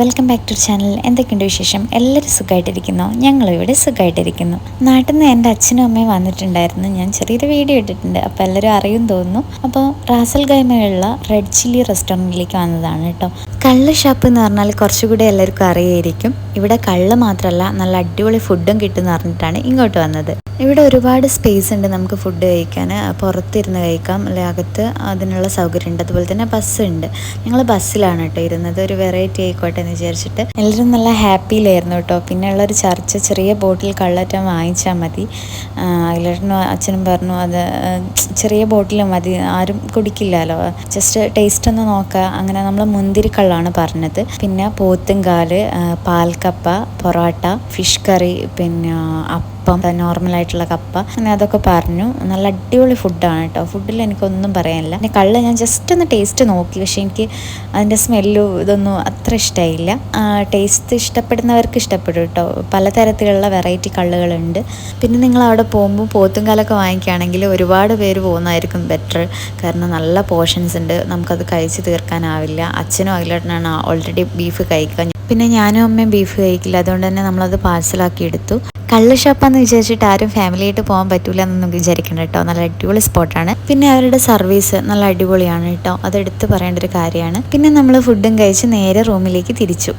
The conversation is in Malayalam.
Welcome back to channel. എന്തൊക്കെയുണ്ട് വിശേഷം? എല്ലാവരും സുഖമായിട്ടിരിക്കുന്നു ഞങ്ങളും ഇവിടെ സുഖമായിട്ടിരിക്കുന്നു നാട്ടിൽ നിന്ന് എന്റെ അച്ഛനും അമ്മയും വന്നിട്ടുണ്ടായിരുന്നു. ഞാൻ ചെറിയൊരു വീഡിയോ ഇട്ടിട്ടുണ്ട്. അപ്പോൾ എല്ലാവരും അറിയും തോന്നുന്നു. അപ്പോൾ റാസൽ ഗൈമയുള്ള റെഡ് ചില്ലി റെസ്റ്റോറന്റിലേക്ക് വന്നതാണ് കേട്ടോ. കള്ള് ഷാപ്പ് എന്ന് പറഞ്ഞാൽ കുറച്ചുകൂടി എല്ലാവർക്കും അറിയായിരിക്കും. ഇവിടെ കള്ള് മാത്രമല്ല നല്ല അടിപൊളി ഫുഡും കിട്ടുമെന്ന് പറഞ്ഞിട്ടാണ് ഇങ്ങോട്ട് വന്നത്. ഇവിടെ ഒരുപാട് സ്പേസ് ഉണ്ട് നമുക്ക് ഫുഡ് കഴിക്കാൻ. പുറത്തിരുന്ന് കഴിക്കാം. അല്ലെ അകത്ത് അതിനുള്ള സൗകര്യം ഉണ്ട്. അതുപോലെ തന്നെ ബസ് ഉണ്ട്. ഞങ്ങൾ ബസ്സിലാണ് കേട്ടോ ഇരുന്നത്. ഒരു വെറൈറ്റി ആയിക്കോട്ടെ എന്ന് വിചാരിച്ചിട്ട്. എല്ലാവരും നല്ല ഹാപ്പിയിലായിരുന്നു കേട്ടോ. പിന്നെ ഉള്ളൊരു ചർച്ച ചെറിയ ബോട്ടിൽ കള്ളറ്റം വാങ്ങിച്ചാൽ മതി. എല്ലാവരും അച്ഛനും പറഞ്ഞു അത് ചെറിയ ബോട്ടിൽ മതി. ആരും കുടിക്കില്ലല്ലോ. ജസ്റ്റ് ടേസ്റ്റ് ഒന്ന് നോക്കുക അങ്ങനെ നമ്മൾ മുന്തിരി കള്ളാണ് പറഞ്ഞത്. പിന്നെ പോത്തുംകാൽ പാൽക്കപ്പ പൊറോട്ട ഫിഷ് കറി പിന്നെ അപ്പം. നോർമൽ ആയിട്ടുള്ള കപ്പ. അങ്ങനെ അതൊക്കെ പറഞ്ഞു. നല്ല അടിപൊളി ഫുഡാണ് കേട്ടോ ഫുഡിൽ എനിക്കൊന്നും പറയാനില്ല. പിന്നെ കള്ള് ഞാൻ ജസ്റ്റ് ഒന്ന് ടേസ്റ്റ് നോക്കി. പക്ഷേ എനിക്ക് അതിന്റെ സ്മെല്ലും ഇതൊന്നും അത്ര ഇഷ്ടമായില്ല ടേസ്റ്റ് ഇഷ്ടപ്പെടുന്നവർക്ക് ഇഷ്ടപ്പെടും കേട്ടോ പലതരത്തിലുള്ള വെറൈറ്റി കള്ളുകളുണ്ട്. പിന്നെ നിങ്ങൾ അവിടെ പോകുമ്പോൾ പോത്തുംകാലൊക്കെ വാങ്ങിക്കുകയാണെങ്കിൽ ഒരുപാട് പേര് പോകുന്നതായിരിക്കും ബെറ്റർ കാരണം നല്ല പോർഷൻസ് ഉണ്ട്. നമുക്കത് കഴിച്ച് തീർക്കാനാവില്ല. അച്ഛനും അഖിലേട്ടനാണ് ഓൾറെഡി ബീഫ് കഴിക്കുക പിന്നെ ഞാനും അമ്മയും ബീഫ് കഴിക്കില്ല. അതുകൊണ്ട് തന്നെ നമ്മളത് പാഴ്സലാക്കി എടുത്തു. കള്ള് ഷോപ്പാന്ന് വിചാരിച്ചിട്ട് ആരും ഫാമിലി ആയിട്ട് പോകാൻ പറ്റൂല എന്നൊന്നും വിചാരിക്കണം കേട്ടോ. നല്ല അടിപൊളി സ്പോട്ടാണ്. പിന്നെ അവരുടെ സർവീസ് നല്ല അടിപൊളിയാണ് കേട്ടോ. അതെടുത്ത് പറയേണ്ട ഒരു കാര്യമാണ്. പിന്നെ നമ്മൾ ഫുഡും കഴിച്ച് നേരെ റൂമിലേക്ക് തിരിച്ചു.